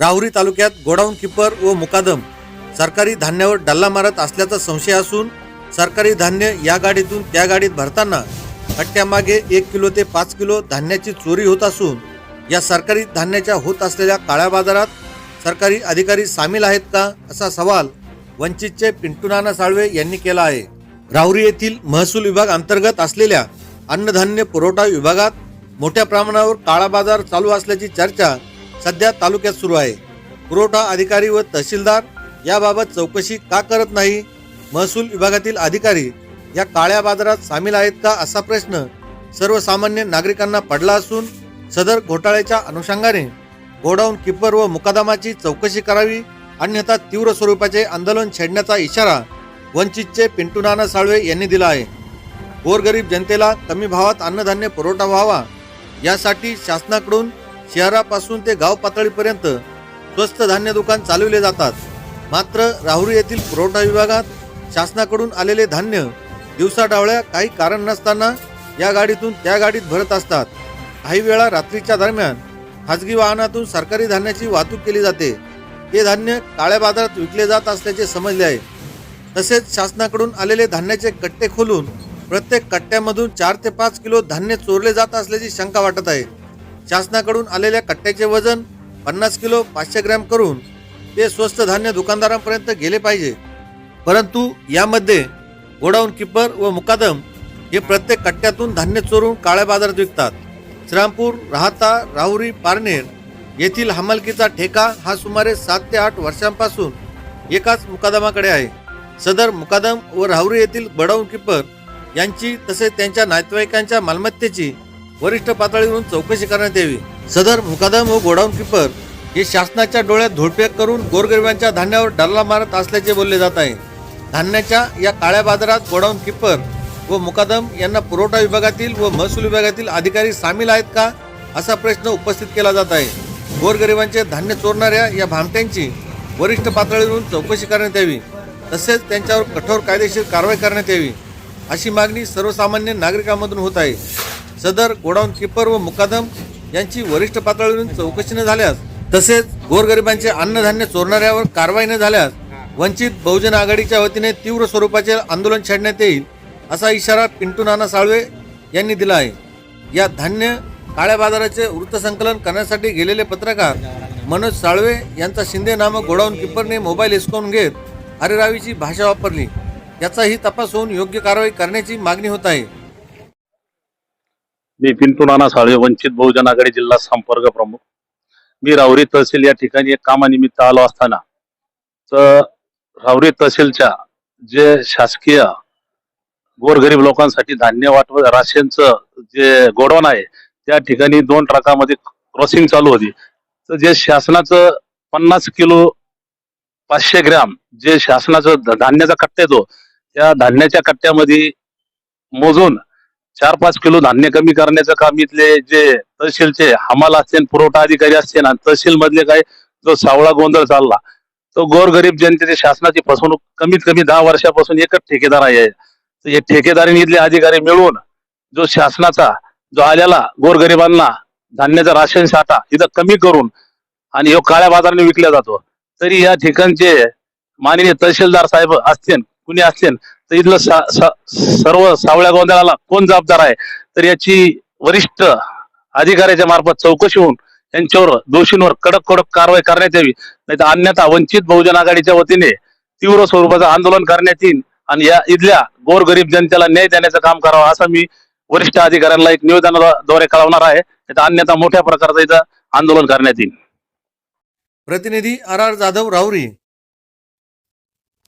राहुरी तालुक्यात गोडाऊन किपर व मुकादम सरकारी धान्यावर डल्ला मारत असल्याचा संशय असून सरकारी धान्य या गाडीतून त्या गाडीत भरताना कट्ट्यामागे एक किलो ते पाच किलो धान्याची चोरी होत असून या सरकारी धान्याच्या होत असलेल्या काळ्या बाजारात सरकारी अधिकारी सामील आहेत का असा सवाल वंचितचे पिंटू नाना साळवे यांनी केला आहे. राहुरी येथील महसूल विभाग अंतर्गत असलेल्या अन्नधान्य पुरवठा विभागात मोठ्या प्रमाणावर काळा बाजार चालू असल्याची चर्चा सध्या तालुक्यात सुरू आहे. पुरवठा अधिकारी व तहसीलदार याबाबत चौकशी का करत नाही? महसूल विभागातील अधिकारी या काळ्या बाजारात सामील आहेत का असा प्रश्न सर्वसामान्य नागरिकांना पडला असून सदर घोटाळ्याच्या अनुषंगाने गोडाऊन किपर व मुकादामाची चौकशी करावी अन्यथा तीव्र स्वरूपाचे आंदोलन छेडण्याचा इशारा वंचितचे पिंटू नाना साळवे यांनी दिला आहे. गोरगरीब जनतेला कमी भावात अन्नधान्य पुरवठा व्हावा यासाठी शासनाकडून शहरापासून ते गाव पातळीपर्यंत स्वस्त धान्य दुकान चालविले जातात. मात्र राहुरी येथील पुरवठा विभागात शासनाकडून आलेले धान्य दिवसाडावळ्या काही कारण नसताना या गाडीतून त्या गाडीत भरत असतात. काही वेळा रात्रीच्या दरम्यान खाजगी वाहनातून सरकारी धान्याची वाहतूक केली जाते. हे धान्य काळ्या बाजारात विकले जात असल्याचे समजले आहे. तसेच शासनाकडून आलेले धान्याचे कट्टे खोलून प्रत्येक कट्ट्यामधून चार ते पाच किलो धान्य चोरले जात असल्याची शंका वाटत आहे. शासनाकडून आलेल्या कट्ट्याचे वजन पन्नास किलो पाचशे ग्रॅम करून ते स्वस्त धान्य दुकानदारांपर्यंत गेले पाहिजे. परंतु यामध्ये गोडाऊन किपर व मुकादम हे प्रत्येक कट्ट्यातून धान्य चोरून काळ्या बाजारात विकतात. श्रामपूर राहता राहुरी पारनेर येथील हमालकीचा ठेका हा सुमारे सात ते आठ वर्षांपासून एकाच मुकादमाकडे आहे. सदर मुकादम व राहुरी येथील गोडाऊन किपर यांची तसेच त्यांच्या नातेवाईकांच्या मालमत्तेची वरिष्ठ पातळीवरून चौकशी करण्यात यावी. सदर मुकादम व गोडाऊन किपर हे शासनाच्या डोळ्यात धोडपेक करून गोरगरिबांच्या धान्यावर डल्ला मारत असल्याचे बोलले जात आहे. धान्याच्या या काळ्या बाजारात गोडाऊन किपर व मुकादम यांना पुरवठा विभागातील व महसूल विभागातील अधिकारी सामील आहेत का असा प्रश्न उपस्थित केला जात आहे. गोरगरिबांचे धान्य चोरणाऱ्या या भामट्यांची वरिष्ठ पातळीवरून चौकशी करण्यात यावी. तसेच त्यांच्यावर कठोर कायदेशीर कारवाई करण्यात यावी अशी मागणी सर्वसामान्य नागरिकांमधून होत आहे. सदर गोडाऊन किपर व मुकादम यांची वरिष्ठ पातळीवरून चौकशी न झाल्यास तसेच गोरगरिबांचे अन्नधान्य चोरणाऱ्यावर कारवाई न झाल्यास वंचित बहुजन आघाडीच्या वतीने तीव्र स्वरूपाचे आंदोलन छेडण्यात येईल असा इशारा पिंटू नाना साळवे यांनी दिला आहे. या धान्य काळ्या बाजाराचे वृत्तसंकलन करण्यासाठी गेलेले पत्रकार मनोज साळवे यांचा शिंदे नामक गोडाऊन किपरने मोबाईल हिसकावून घेत अरेरावीची भाषा वापरली. याचाही तपास होऊन योग्य कारवाई करण्याची मागणी होत आहे. मी पिंटू नाना साळवे वंचित बहुजन आघाडी जिल्हा संपर्क प्रमुख. मी रावरी तहसील या ठिकाणी एक कामानिमित्त आलो असताना. तर रावरी तहसीलच्या जे शासकीय गोरगरीब लोकांसाठी धान्य वाटव राशनचं जे गोडाऊन आहे त्या ठिकाणी दोन ट्रकामध्ये क्रॉसिंग चालू होती. तर जे शासनाचं पन्नास किलो पाचशे ग्रॅम जे शासनाचं धान्याचा कट्टा येतो त्या धान्याच्या कट्ट्यामध्ये मोजून चार पाच किलो धान्य कमी करण्याचं काम इथले जे तहसीलचे हमाल असतील पुरवठा अधिकारी असतील आणि तहसील मधले काय जो सावळा गोंधळ चालला तो गोरगरीब जनतेची शासनाची फसवणूक कमीत कमी दहा वर्षापासून एकच ठेकेदार आहे. तर हे ठेकेदारीने इथले अधिकारी मिळवून जो शासनाचा जो आलेला गोरगरिबांना धान्याचा राशन साठा इथं कमी करून आणि ह्यो काळ्या बाजाराने विकला जातो. तरी या ठिकाणचे माननीय तहसीलदार साहेब असतील कुणी असतील तर इथलं सा- सा- सर्व सावळ्या गोंधळाला कोण जबाबदार आहे? तर याची वरिष्ठ अधिकाऱ्याच्या मार्फत चौकशी होऊन त्यांच्यावर दोषींवर कडक कडक कारवाई करण्यात यावी. नाही तर अन्यथा वंचित बहुजन आघाडीच्या वतीने तीव्र स्वरूपाचं आंदोलन करण्यात येईल आणि या इथल्या गोरगरीब जनतेला न्याय देण्याचं काम करावं असं मी वरिष्ठ अधिकाऱ्यांना एक निवेदनाद्वारे कळवणार आहे. नाही तर अन्यथा मोठ्या प्रकारचं इथं आंदोलन करण्यात येईल प्रतिनिधी आर आर जाधव राहुरी